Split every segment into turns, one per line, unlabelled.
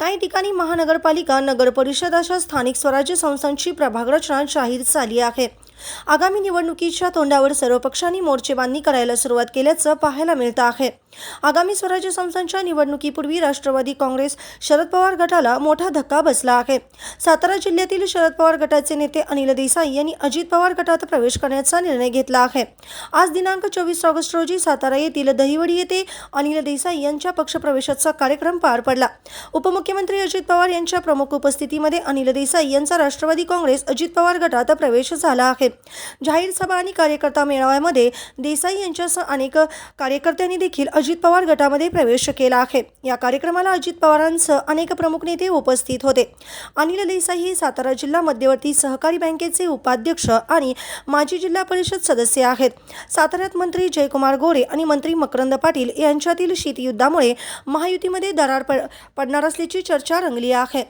काही ठिकाणी महानगरपालिका नगर परिषद अशा स्थानिक स्वराज्य संस्थांची प्रभाग रचना जाहीर झाली आहे. आगामी निवडणुकीच्या तोंडावर सर्व पक्षांनी मोर्चेबांधणी करायला सुरुवात केल्याचं पाहायला मिळतं आहे. आगामी स्वराज्य संस्थांच्या निवडणुकीपूर्वी राष्ट्रवादी काँग्रेस शरद पवार गटाला मोठा धक्का बसला आहे. सातारा जिल्ह्यातील शरद पवार गटाचे नेते अनिल देसाई यांनी अजित पवार गटात प्रवेश करण्याचा निर्णय घेतला आहे. आज दिनांक चोवीस ऑगस्ट रोजी सातारा येथील दहिवडी येथे अनिल देसाई यांच्या पक्षप्रवेशाचा कार्यक्रम पार पडला. उपमुख्यमंत्री अजित पवार यांच्या प्रमुख उपस्थितीमध्ये अनिल देसाई यांचा राष्ट्रवादी काँग्रेस अजित पवार गटात प्रवेश झाला आहे. जाहीर सभा आणि कार्यकर्ता मेळाव्यामध्ये देसाई यांच्यासह अनेक कार्यकर्त्यांनी देखील अजित पवार गटामध्ये प्रवेश केला आहे. या कार्यक्रमाला अजित पवारांसह अनेक प्रमुख नेते उपस्थित होते. अनिल देसाई हे सातारा जिल्हा मध्यवर्ती सहकारी बँकेचे उपाध्यक्ष आणि माजी जिल्हा परिषद सदस्य आहेत. साताऱ्यात मंत्री जयकुमार गोरे आणि मंत्री मकरंद पाटील यांच्यातील शीतयुद्धामुळे महायुतीमध्ये दरार पड पडणार असल्याची चर्चा रंगली आहे.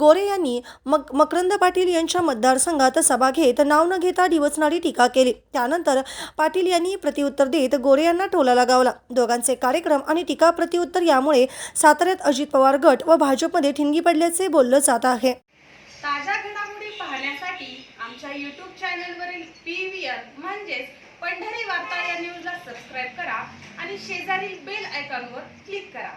गोरे यांनी मक मकरंद पाटील यांच्या मतदारसंघात सभा घेत नाव न घेता डिवचणारी टीका केली. त्यानंतर पाटील यांनी प्रतिउत्तर देत गोरे यांना टोला लगावला. दोघांचे कार्यक्रम आणि टीका प्रतिउत्तर यामुळे साताऱ्यात अजित पवार गट व भाजपमध्ये ठिणगी पडल्याचे बोललं जात आहे.
ताज्या घडामोडी पाहण्यासाठी आमच्या यूट्यूब चॅनलवरील पी व्ही आर म्हणजेच पंढरी वार्ता या न्यूजला सबस्क्राईब करा आणि शेजारील बेल आयकॉनवर क्लिक करा.